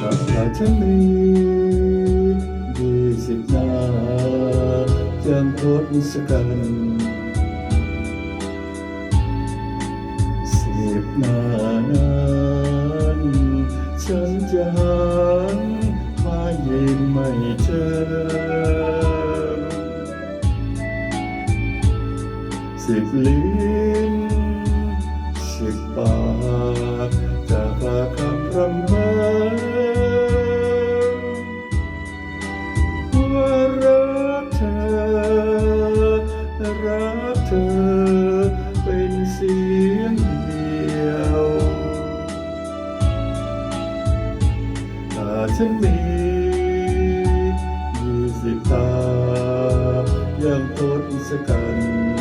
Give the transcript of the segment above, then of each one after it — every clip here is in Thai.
กับเาจะมีดีสิบนาจำพ้นสกันสิบนานันฉันจะหันมาเยิ้มไม่เจอสิบลิ้น สิบปาจะพาคำรำพันว่ารักเธอ รักเธอ เป็นเสียงเดียวถ้าฉันมียี่สิบตายังทศกัณ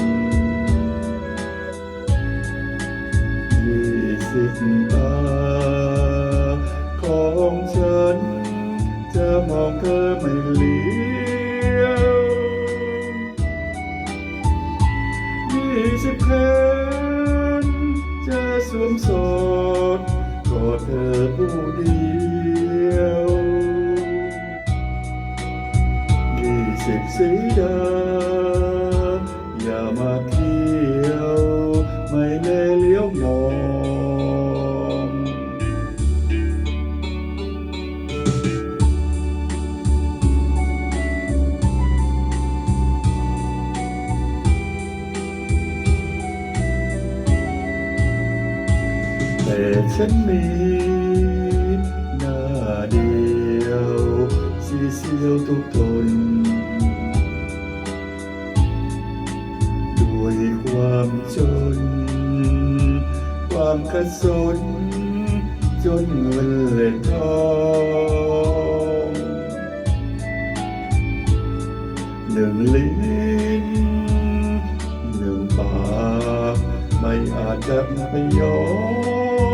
สิบตาของฉัน จะมองเธอไม่เลี้ยวยี่สิบแขนจะสวมสอดกอดเธอผู้เดียวยี่สิบสีดาอย่ามาเที่ แต่ฉันมีหน้าเดียวสีเสียวทุกทนด้วยความจน ความกระสนจนเงินและทองหนึ่งลิ้นหนึ่งปากไม่อาจจะไม่ยอม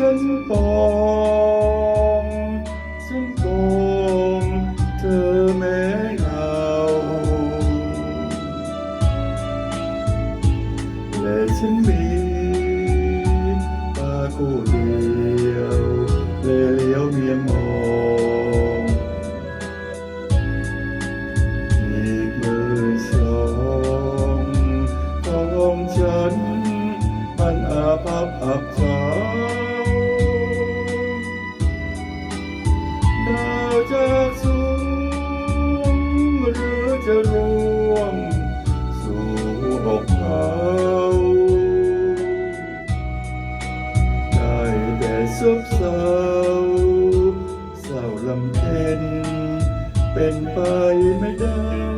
ฉันปองฉันปองเธอแม้เงาและฉันมีตากูด จะร่วมสู่อกเขาได้แต่ซบเศร้าเศร้าลำเค็นเป็นไปไม่ได้